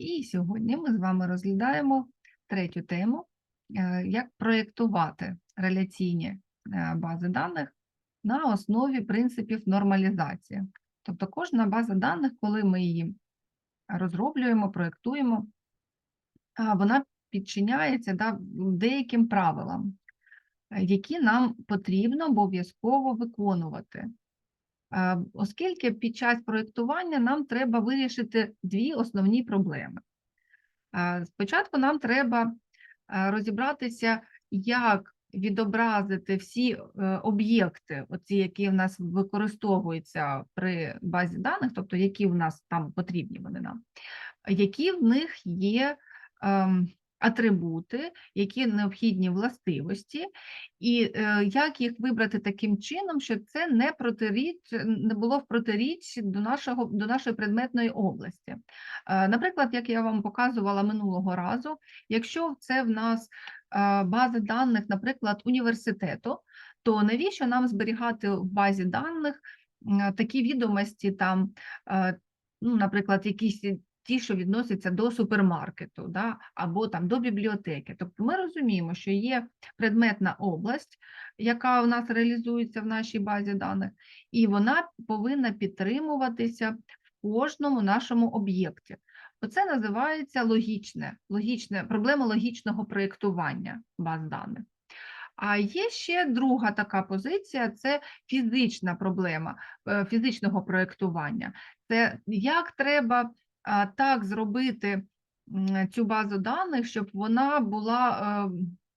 І сьогодні ми з вами розглядаємо третю тему, е, як проєктувати реляційні е, бази даних на основі принципів нормалізації. Тобто кожна база даних, коли ми її розроблюємо, проєктуємо, вона підчиняється да, деяким правилам, е, які нам потрібно обов'язково виконувати. Е, Оскільки під час проєктування нам треба вирішити дві основні проблеми. Е, Спочатку нам треба е, розібратися, як відобразити всі об'єкти, оці, які в нас використовуються при базі даних, тобто які в нас там потрібні вони нам, які в них є ем, атрибути, які необхідні властивості, і е, як їх вибрати таким чином, щоб це не протиріч, не було в протиріччі до нашого до нашої предметної області. Е, Наприклад, як я вам показувала минулого разу, якщо це в нас е, база даних, наприклад, університету, то навіщо нам зберігати в базі даних такі відомості, там, ну, наприклад, якісь ті, що відносяться до супермаркету, да, або там до бібліотеки. Тобто ми розуміємо, що є предметна область, яка у нас реалізується в нашій базі даних, і вона повинна підтримуватися в кожному нашому об'єкті. Оце називається логічне, логічне, проблема логічного проєктування баз даних. А є ще друга така позиція це фізична проблема е, фізичного проєктування. Це як треба так зробити цю базу даних, щоб вона була е,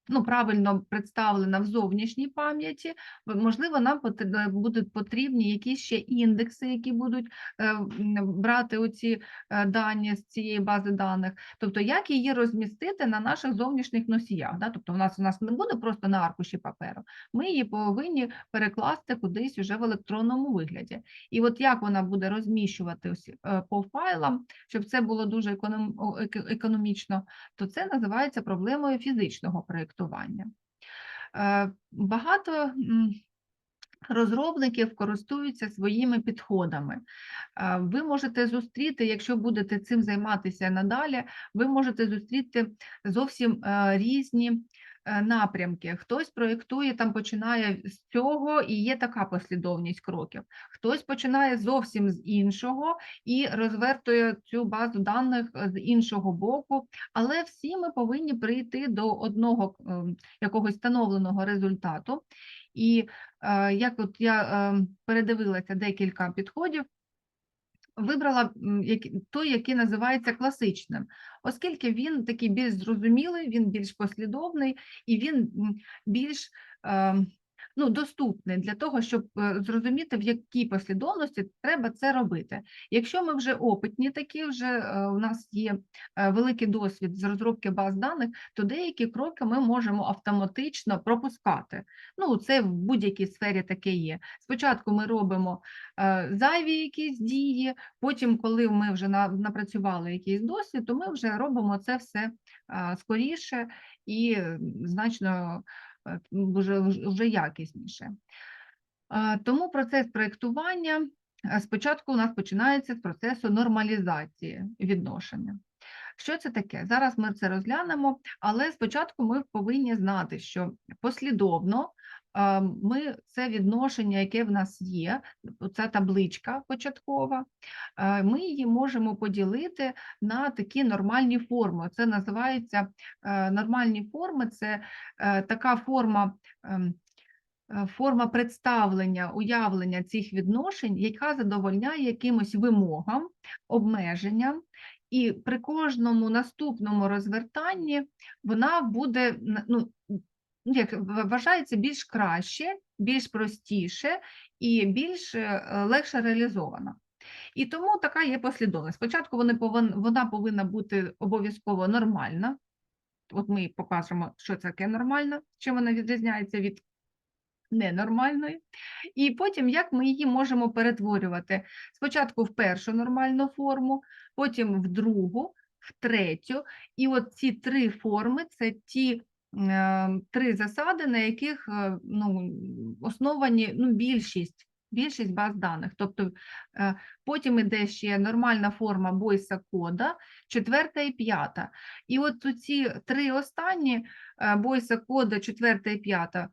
ну, правильно представлена в зовнішній пам'яті. Можливо, нам будуть потрібні якісь ще індекси, які будуть е, брати оці е, дані з цієї бази даних. Тобто, як її розмістити на наших зовнішніх носіях. Да? Тобто, у нас у нас не буде просто на аркуші паперу. Ми її повинні перекласти кудись уже в електронному вигляді. І от як вона буде розміщуватися е, по файлам, щоб це було дуже економ- економічно, то це називається проблемою фізичного проєктування. Е, Багато розробників користуються своїми підходами. Е, Ви можете зустріти, якщо будете цим займатися надалі, ви можете зустріти зовсім е, різні напрямки. Хтось проєктує, там починає з цього, і є така послідовність кроків. Хтось починає зовсім з іншого і розвертує цю базу даних е, з іншого боку, але всі ми повинні прийти до одного ем, якогось встановленого результату. І е, як от я е, передивилася декілька підходів, вибрала той, який називається класичним, оскільки він такий більш зрозумілий, він більш послідовний і він більш е, ну, доступний для того, щоб е, зрозуміти, в якій послідовності треба це робити. Якщо ми вже опитні, такі вже е, у нас є е, великий досвід з розробки баз даних, то деякі кроки ми можемо автоматично пропускати. Ну, це в будь-якій сфері таке є. Спочатку ми робимо зайві якісь дії, потім, коли ми вже напрацювали якийсь досвід, то ми вже робимо це все скоріше і значно вже, вже якісніше. Е, Тому процес проєктування е, спочатку у нас починається з процесу нормалізації відношення. Що це таке? Зараз ми це розглянемо, але спочатку ми повинні знати, що послідовно е, ми це відношення, яке в нас є, ця табличка початкова, ми її можемо поділити на такі нормальні форми. Це називається е, нормальні форми, це е, така форма. ем, е, Форма представлення, уявлення цих відношень, яка задовольняє якимось вимогам, обмеженням, і при кожному наступному розвертанні вона буде ну, як вважається більш краще, більш простіше і більш е, легше реалізована. І тому така є послідовність. Спочатку вони повин, вона повинна бути обов'язково нормальна. От ми покажемо, що це таке нормальна, чим вона відрізняється від ненормальної. І потім, як ми її можемо перетворювати спочатку в першу нормальну форму, потім в другу, в третю. І от ці три форми це ті три засади, на яких е, ну, основані ну, більшість більшість баз даних. Тобто е, потім іде ще нормальна форма бойса кода, четверта і п'ята. І от ці три останні е, бойса кода, четверта і п'ята,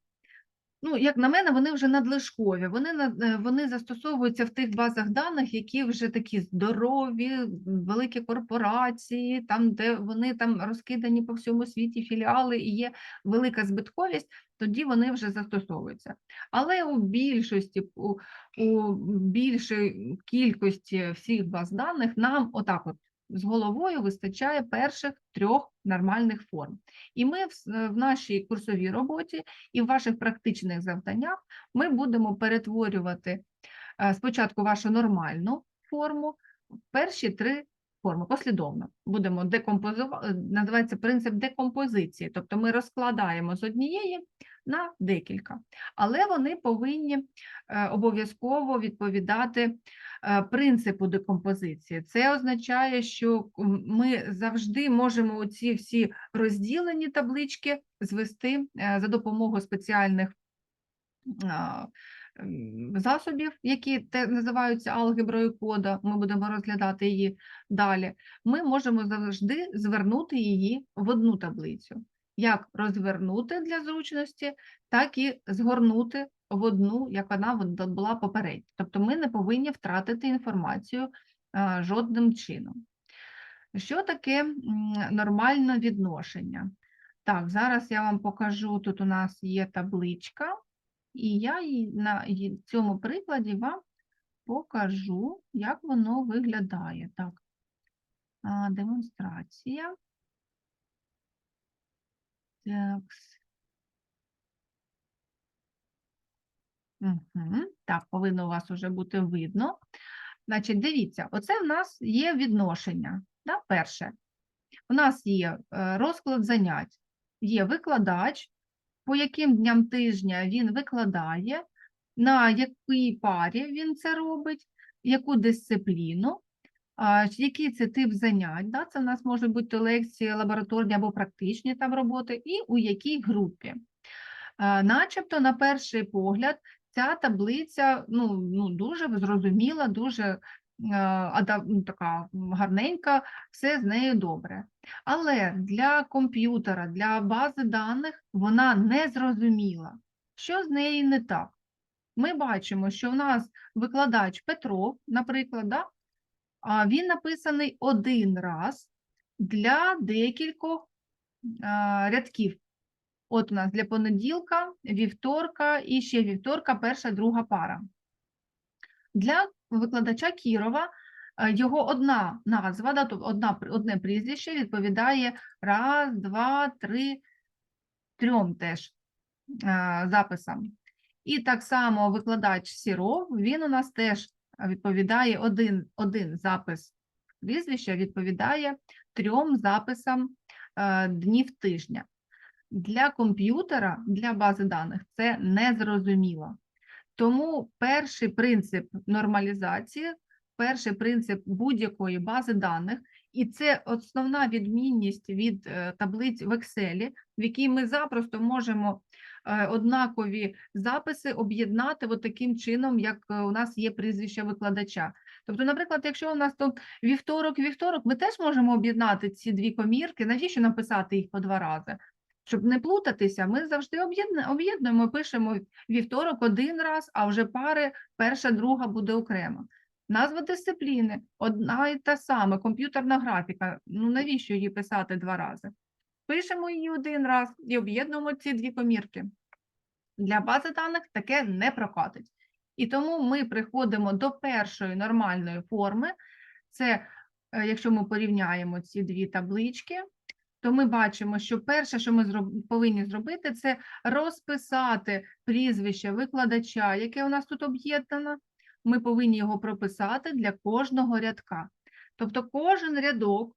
ну, як на мене, вони вже надлишкові. Вони, е, вони застосовуються в тих базах даних, які вже такі здорові, великі корпорації, там, де вони там розкидані по всьому світі філіали і є велика збитковість, тоді вони вже застосовуються. Але у більшості, у, у більшій кількості всіх баз даних нам отак от з головою вистачає перших трьох нормальних форм. І ми в, в нашій курсовій роботі і в ваших практичних завданнях ми будемо перетворювати е, спочатку вашу нормальну форму в перші три форми послідовно. Будемо декомпозувати, називається принцип декомпозиції, тобто ми розкладаємо з однієї на декілька, але вони повинні е, обов'язково відповідати е, принципу декомпозиції. Це означає, що ми завжди можемо оці всі розділені таблички звести е, за допомогою спеціальних засобів, які називаються алгеброю кода. Ми будемо розглядати її далі. Ми можемо завжди звернути її в одну таблицю. Як розвернути для зручності, так і згорнути в одну, як вона була попередньо. Тобто ми не повинні втратити інформацію жодним чином. Що таке нормальне відношення? Так, зараз я вам покажу. Тут у нас є табличка, і я на цьому прикладі вам покажу, як воно виглядає. Так, демонстрація. Так. Угу. Так, повинно у вас вже бути видно. Значить, дивіться, оце в нас є відношення. Да? Перше, у нас є е, розклад занять, є викладач, по яким дням тижня він викладає, на якій парі він це робить, яку дисципліну, який це тип занять. Да? Це в нас можуть бути лекції, лабораторні або практичні там роботи, і у якій групі. Начебто, на перший погляд, ця таблиця ну, ну, дуже зрозуміла, дуже е, ну, така гарненька, все з нею добре. Але для комп'ютера, для бази даних вона не зрозуміла. Що з нею не так? Ми бачимо, що в нас викладач Петров, наприклад, да? він написаний один раз для декількох рядків. От у нас для понеділка, вівторка і ще вівторка, перша, друга пара. Для викладача Кірова е, його одна назва, да, тобто одна, одне прізвище відповідає раз, два, три, трьом теж е, записам. І так само викладач Сіров, він у нас теж відповідає один, один запис прізвища, відповідає трьом записам е, днів тижня. Для комп'ютера, для бази даних це незрозуміло. Тому перший принцип нормалізації, перший принцип будь-якої бази даних, і це основна відмінність від е, таблиць в Excel, в якій ми запросто можемо е, однакові записи об'єднати от таким чином, як е, у нас є прізвище викладача. Тобто, наприклад, якщо у нас тут вівторок, вівторок, ми теж можемо об'єднати ці дві комірки. Навіщо написати їх по два рази? Щоб не плутатися, ми завжди об'єднуємо, пишемо вівторок один раз, а вже пари перша, друга буде окремо. Назва дисципліни одна і та сама, комп'ютерна графіка. Ну навіщо її писати два рази? Пишемо її один раз і об'єднуємо ці дві комірки. Для бази даних таке не прокатить. І тому ми приходимо до першої нормальної форми. Це, е, якщо ми порівняємо ці дві таблички, то ми бачимо, що перше, що ми повинні зробити, це розписати прізвище викладача, яке у нас тут об'єднано. Ми повинні його прописати для кожного рядка. Тобто кожен рядок,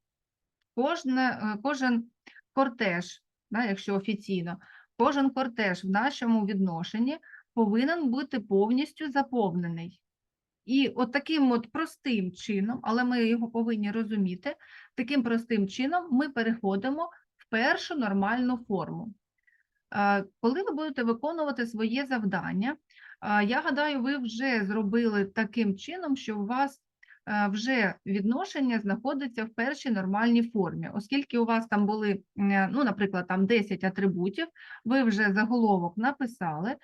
кожне, е, кожен кортеж, да, якщо офіційно, кожен кортеж в нашому відношенні повинен бути повністю заповнений. І от таким от простим чином, але ми його повинні розуміти, таким простим чином ми переходимо в першу нормальну форму. Коли ви будете виконувати своє завдання, Я гадаю, ви вже зробили таким чином, що у вас вже відношення знаходиться в першій нормальній формі, оскільки у вас там були, ну, наприклад, там 10 атрибутів, ви вже заголовок написали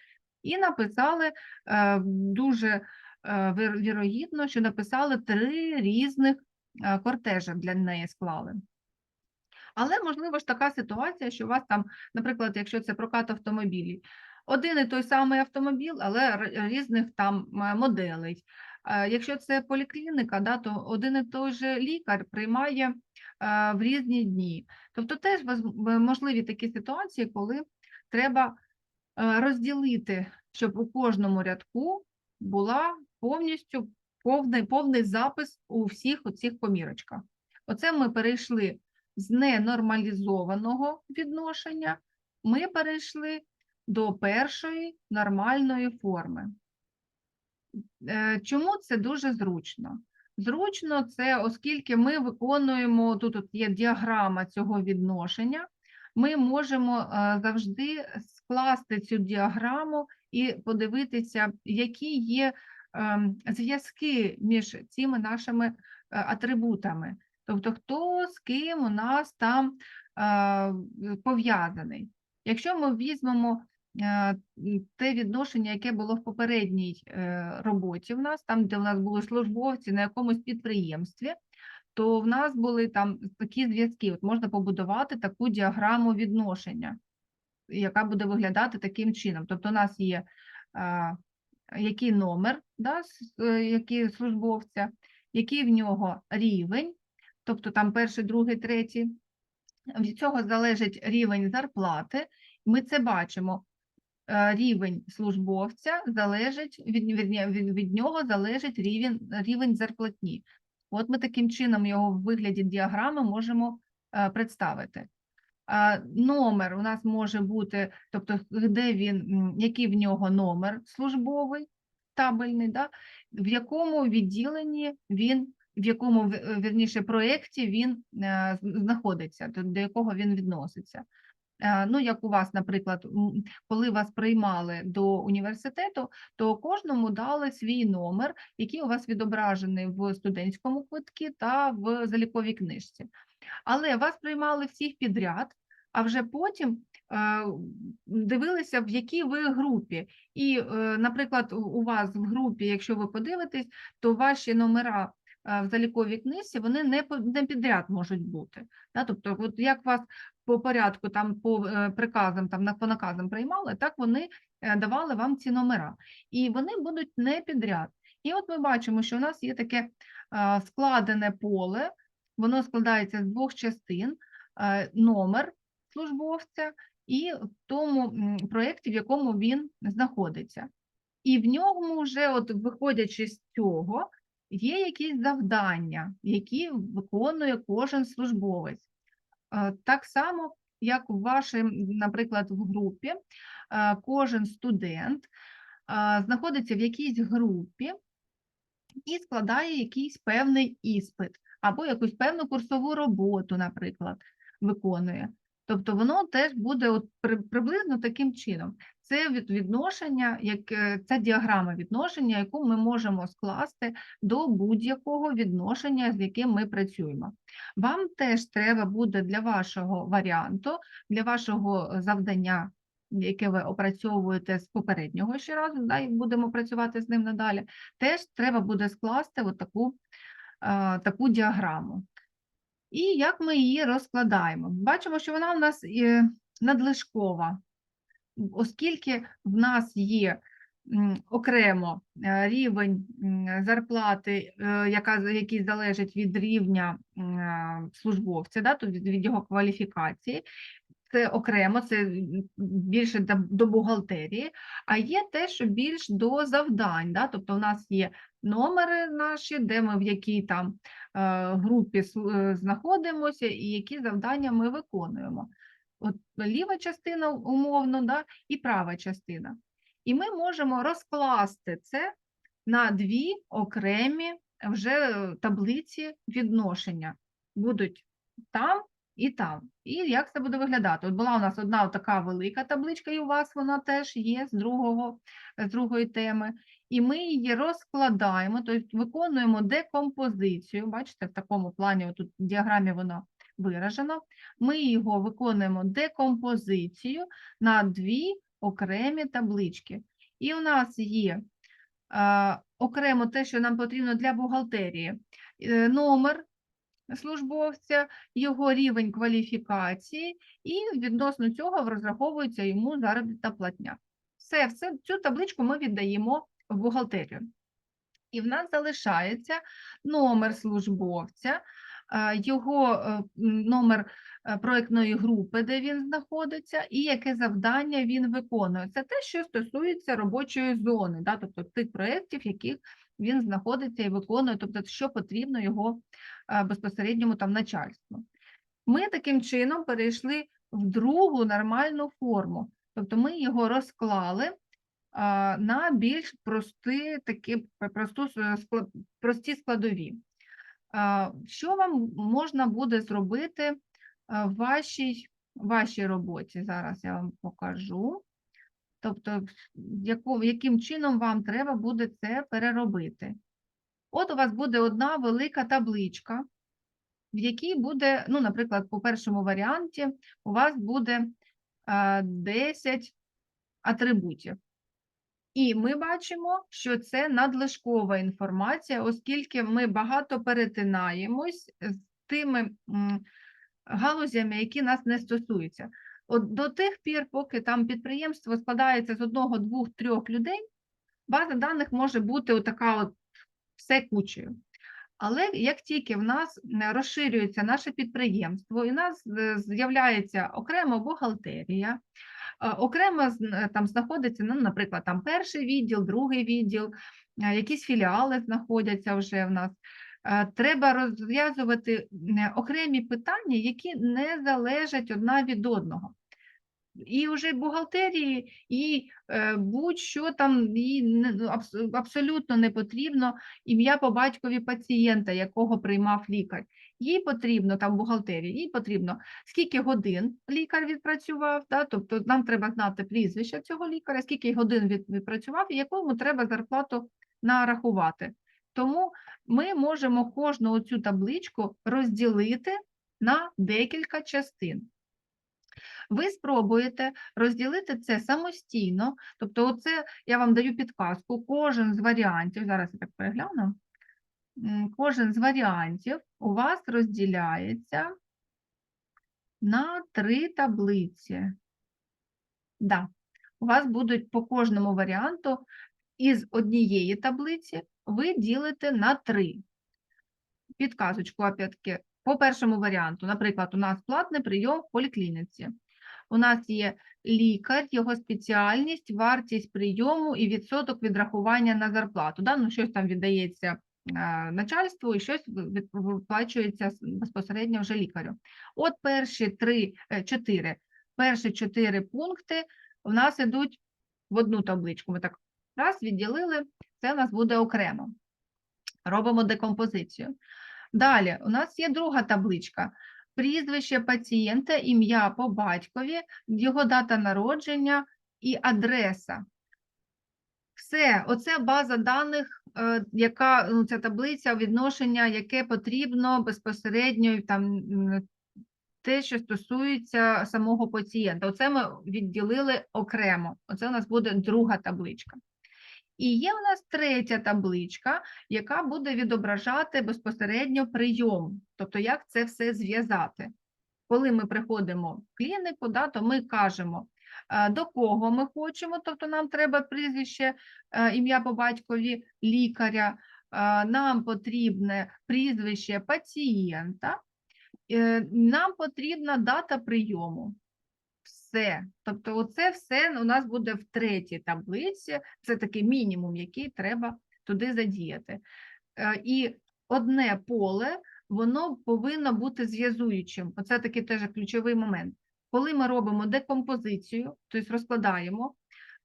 і написали дуже вірогідно, що написали три різних е, кортежа для неї склали. Але можливо ж така ситуація, що у вас там, наприклад, якщо це прокат автомобілів, один і той самий автомобіль, але різних там моделей. Е, Якщо це поліклініка, да, то один і той же лікар приймає е, в різні дні. Тобто теж можливі такі ситуації, коли треба е, розділити, щоб у кожному рядку була повністю повний, повний запис у всіх оцих помірочках. Оце ми перейшли з ненормалізованого відношення, ми перейшли до першої нормальної форми. Е, Чому це дуже зручно? Зручно це, оскільки ми виконуємо, тут от є діаграма цього відношення, ми можемо е, завжди скласти цю діаграму і подивитися, які є зв'язки між цими нашими е, атрибутами. Тобто, хто з ким у нас там пов'язаний. Якщо ми візьмемо е, те відношення, яке було в попередній е, роботі в нас, там, де в нас були службовці на якомусь підприємстві, то в нас були там такі зв'язки. От можна побудувати таку діаграму відношення, яка буде виглядати таким чином. Тобто, у нас є який номер, да, е, який службовця, який в нього рівень, тобто там перший, другий, третій. Від цього залежить рівень зарплати. Ми це бачимо. Е, Рівень службовця залежить від, від, від, нього залежить рівень, рівень зарплатні. От ми таким чином його в вигляді діаграми можемо е, представити. Номер у нас може бути, тобто де він, який в нього номер службовий, табельний, да? в якому відділенні він, в якому е, вірніше проєкті він е, знаходиться, до, до якого він відноситься. Е, Ну, як у вас, наприклад, коли вас приймали до університету, то кожному дали свій номер, який у вас відображений в студентському квитку та в заліковій книжці. Але вас приймали всіх підряд, а вже потім е, дивилися, в якій ви групі. І, е, наприклад, у- вас в групі, якщо ви подивитесь, то ваші номера е, в заліковій книжці вони не, підряд можуть бути. Тобто, от як вас по порядку, там по приказам, там по наказам приймали, так вони давали вам ці номера. І вони будуть не підряд. І от ми бачимо, що у нас є таке складене поле, воно складається з двох частин: е, номер службовця і в тому проєкті, в якому він знаходиться. І в ньому вже, от виходячи з цього, є якісь завдання, які виконує кожен службовець. Е, Так само, як в вашій, наприклад, в групі, е, кожен студент знаходиться в якійсь групі і складає якийсь певний іспит або якусь певну курсову роботу, наприклад, виконує. Тобто воно теж буде от приблизно таким чином. Це відношення, як е, ця діаграма відношення, яку ми можемо скласти до будь-якого відношення, з яким ми працюємо. Вам теж треба буде для вашого варіанту, для вашого е, завдання, яке ви опрацьовуєте з попереднього ще разу, да, і будемо працювати з ним надалі, теж треба буде скласти от таку, таку діаграму. І як ми її розкладаємо? Бачимо, що вона у нас е, надлишкова, оскільки в нас є окремо е, рівень зарплати, е, яка, який залежить від рівня е, службовця, да, від його кваліфікації. Це окремо, це більше до, бухгалтерії, а є те, що більш до завдань. Да? Тобто, у нас є номери наші, де ми в якій там е, групі е, знаходимося і які завдання ми виконуємо. От ліва частина умовно, да, і права частина. І ми можемо розкласти це на дві окремі вже е, таблиці відношення. Будуть там і там. І як це буде виглядати? От була у нас одна така велика табличка, і у вас вона теж є з другого, з другої теми. І ми її розкладаємо, тобто виконуємо декомпозицію. Бачите, в такому плані, тут в діаграмі воно виражено. Ми його виконуємо декомпозицію на дві окремі таблички. І у нас є а, окремо те, що нам потрібно для бухгалтерії. Е, Номер службовця, його рівень кваліфікації, і відносно цього розраховується йому заробітна платня. Все, все, цю табличку ми віддаємо в бухгалтерію. І в нас залишається номер службовця, е, його е, номер е, проектної групи, де він знаходиться, і яке завдання він виконує. Це те, що стосується робочої зони, да, тобто тих проєктів, яких він знаходиться і виконує, тобто що потрібно його е, безпосередньому там начальству. Ми таким чином перейшли в другу нормальну форму, тобто ми його розклали на більш прості, такі, просту, с- прості складові. Що вам можна буде зробити в вашій, вашій роботі? Зараз я вам покажу. Тобто, яким чином вам треба буде це переробити. От у вас буде одна велика табличка, в якій буде, ну, наприклад, по першому варіанті у вас буде а, 10 атрибутів. І ми бачимо, що це надлишкова інформація, оскільки ми багато перетинаємось з тими галузями, які нас не стосуються. От до тих пір, поки там підприємство складається з одного, двох, трьох людей, база даних може бути отака от все кучею. Але як тільки в нас е, розширюється наше підприємство, і в нас е, з'являється окрема бухгалтерія, е, окремо там знаходиться, ну, наприклад, там перший відділ, другий відділ, якісь філіали знаходяться вже в нас. Треба розв'язувати окремі питання, які не залежать одна від одного. І вже бухгалтерії, і е, будь-що там не- ну, абс- абсолютно не потрібно ім'я по батькові пацієнта, якого приймав лікар. Їй потрібно там бухгалтерії, їй потрібно скільки годин лікар відпрацював, да? тобто нам треба знати прізвище цього лікаря, скільки годин відпрацював і яку йому треба зарплату нарахувати. Тому ми можемо кожну цю табличку розділити на декілька частин. Ви спробуєте розділити це самостійно, тобто, оце я вам даю підказку, кожен з варіантів, зараз я так перегляну, кожен з варіантів у вас розділяється на три таблиці. Да. У вас будуть по кожному варіанту із однієї таблиці ви ділите на три. Підказочку, опять-таки, по першому варіанту, наприклад, у нас платний прийом в поліклініці. У нас є лікар, його спеціальність, вартість прийому і відсоток відрахування на зарплату. Да? Ну, щось там віддається е, начальству і щось ви- виплачується безпосередньо вже лікарю. От перші три, е, чотири, перші чотири пункти у нас ідуть в одну табличку. Ми так раз відділили, це у нас буде окремо. Робимо декомпозицію. Далі, у нас є друга табличка. Прізвище пацієнта, ім'я по батькові, його дата народження і адреса. Все, оце база даних, е, яка ну, ця таблиця відношення, яке потрібно безпосередньо там те, що стосується самого пацієнта. Оце ми відділили окремо. Оце у нас буде друга табличка. І є у нас третя табличка, яка буде відображати безпосередньо прийом, тобто як це все зв'язати. Коли ми приходимо в клініку, да, то ми кажемо, е, до кого ми хочемо, тобто нам треба прізвище, е, ім'я по батькові лікаря, е, нам потрібне прізвище пацієнта, нам потрібна дата прийому. Все. Тобто, оце все у нас буде в третій таблиці. Це такий мінімум, який треба туди задіяти. Е, І одне поле, воно повинно бути зв'язуючим. Оце такий теж ключовий момент. Коли ми робимо декомпозицію, тобто розкладаємо,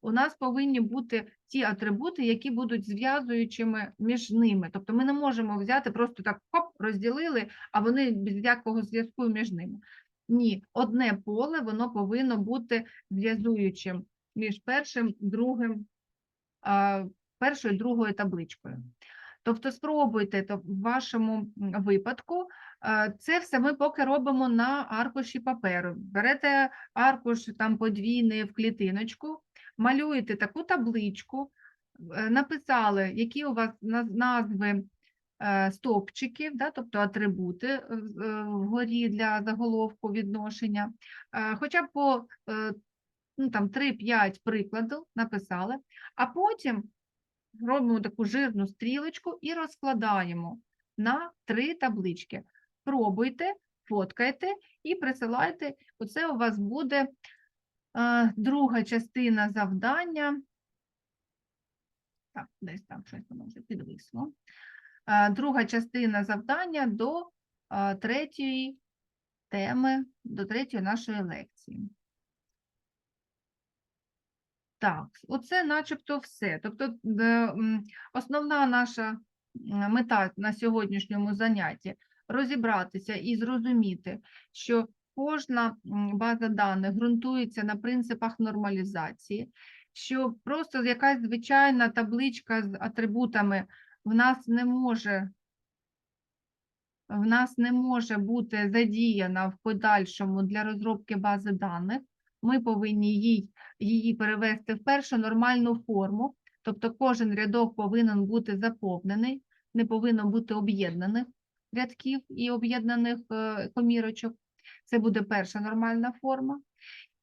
у нас повинні бути ті атрибути, які будуть зв'язуючими між ними. Тобто ми не можемо взяти просто так хоп, розділили, а вони без якого зв'язку між ними. Ні, одне поле воно повинно бути зв'язуючим між першим, другим, першою другою табличкою. Тобто спробуйте то в вашому випадку. Це все ми поки робимо на аркуші паперу. Берете аркуш там подвійний в клітиночку, малюєте таку табличку, е, написали, які у вас наз- назви стовпчиків, да, тобто атрибути е, е, вгорі для заголовку відношення, е, хоча б по е, ну, там, 3-5 прикладів написали, а потім робимо таку жирну стрілочку і розкладаємо на три таблички. Пробуйте, фоткайте і присилайте. Оце у вас буде е, друга частина завдання. Так, десь там щось воно вже підвисло. Е, Друга частина завдання до е, третьої теми, до третьої нашої лекції. Так, оце начебто все. Тобто основна наша мета на сьогоднішньому занятті розібратися і зрозуміти, що кожна база даних ґрунтується на принципах нормалізації, що просто якась звичайна табличка з атрибутами в нас не може в нас не може бути задіяна в подальшому для розробки бази даних. Ми повинні їй, її перевести в першу нормальну форму, тобто кожен рядок повинен бути заповнений, не повинно бути об'єднаних рядків і об'єднаних е, комірочок. Це буде перша нормальна форма.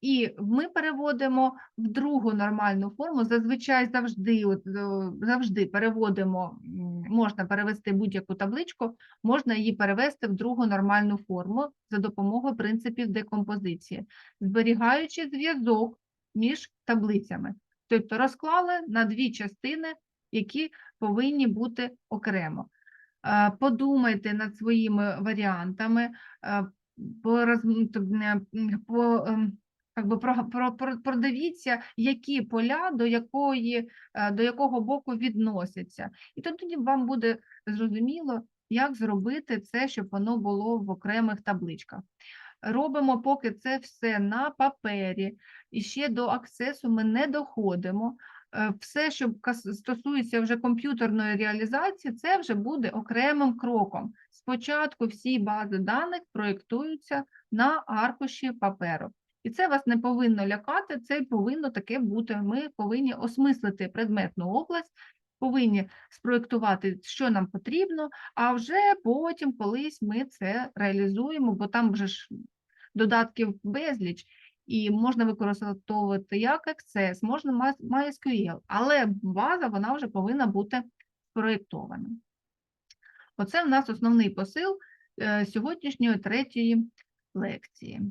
І ми переводимо в другу нормальну форму. Зазвичай завжди, от, завжди переводимо, можна перевести будь-яку табличку, можна її перевести в другу нормальну форму за допомогою принципів декомпозиції, зберігаючи зв'язок між таблицями. Тобто розклали на дві частини, які повинні бути окремо. Е, Подумайте над своїми варіантами, е, м, по, ем, би про, про, про, продивіться, які поля до, якої, е, до якого боку відносяться. І тоді вам буде зрозуміло, як зробити це, щоб воно було в окремих табличках. Робимо поки це все на папері, і ще до аксесу ми не доходимо. Е, Все, що стосується вже комп'ютерної реалізації, це вже буде окремим кроком. Спочатку всі бази даних проєктуються на аркуші паперу. І це вас не повинно лякати, це повинно таке бути. Ми повинні осмислити предметну область, повинні спроєктувати, що нам потрібно, а вже потім колись ми це реалізуємо, бо там вже ж додатків безліч, і можна використовувати як Access, можна MySQL, але база вона вже повинна бути спроєктована. Оце в нас основний посил е, сьогоднішньої третьої лекції.